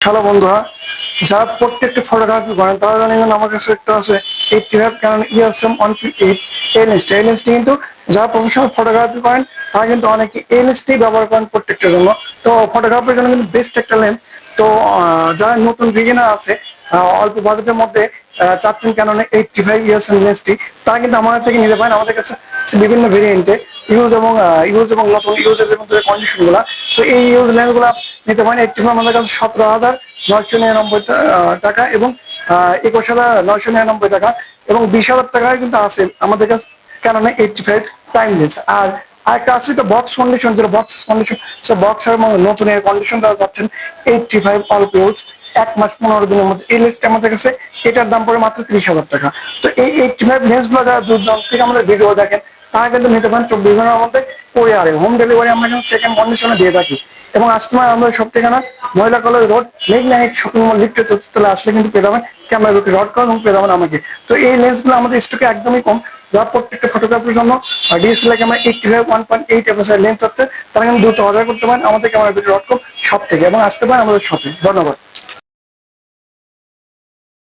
Hello বন্ধুরা, যারা প্রত্যেকটি ফটোগ্রাফি করেন তারা জানেন আমার কাছে একটা আছে eighty five Canon ESM one fifty eight এই লেন্সটা এই লেন্সটি কিন্তু যারা প্রফেশনাল ফটোগ্রাফি করেন, তারা কিন্তু অনেকে এই লেন্সটি ব্যবহার করেন প্রত্যেকটার জন্য। তো ফটোগ্রাফির জন্য কিন্তু বেস্ট একটা লেন্স তো যারা নতুন বিগিনার আছে অল্প বাজেটের মধ্যে চাচ্ছেন কেন এইটটি ফাইভ ইয়ার্স লেন্সটি তারা কিন্তু আমাদের থেকে নিতে পারেন। আমাদের কাছে বিভিন্ন ভেরিয়েন্টে ইউজ এবং ইউজ এবং নতুন ইউজের মধ্যে কন্ডিশনগুলা, তো এই ইউজ লেন্সগুলা নিতে পারেন। এইটটি ফাইভ আমাদের কাছে সতেরো হাজার নয়শো নিরানব্বই টাকা এবং একুশ হাজার নয়শো নিরানব্বই টাকা এবং বিশ হাজার টাকায় কিন্তু আছে আমাদের কাছে কেননা এইটটি ফাইভ টাইম লেন্স আর আরেকটা আছে তো বক্স কন্ডিশন যেটা বক্স কন্ডিশন সে বক্স এবং নতুন এর কন্ডিশন দ্বারা যাচ্ছেন এইটটি ফাইভ অল্প ইউজ এক মাস, পনেরো দিনের মধ্যে। এই লেন্সটা আমাদের কাছে, এটার দাম পড়ে মাত্র ত্রিশ হাজার টাকা। তো এই এইটটি ফাইভ লেন্সগুলো যারা দূর দূরান্ত থেকে আমাদের ভিডিও দেখেন, তারা কিন্তু নিতে পারেন চব্বিশ ঘণ্টার মধ্যে করে আরে হোম ডেলিভারি আমরা কিন্তু চেক এন্ড কন্ডিশনে দিয়ে থাকি। এবং পারে আমাদের সব ঠিকানা মহিলা কলেজ রোড মেঘনাইট শপিং মল লিফটে চতুর্থতলা আসলে কিন্তু পেয়ে যাবেন ক্যামেরা রুটি রড কল এবং পেয়ে যাবেন আমাকে। তো এই লেন্সগুলো আমাদের স্টকে একদমই কম। যারা প্রত্যেকটা ফটোগ্রাফির জন্য DSLR camera eighty five one point eight FSR lens আছে, তারা কিন্তু দ্রুত অর্ডার করতে পারেন আমাদের ক্যামেরা রুটি রড কল শপ থেকে এবং আসতে পারেন আমাদের শপে ধন্যবাদ।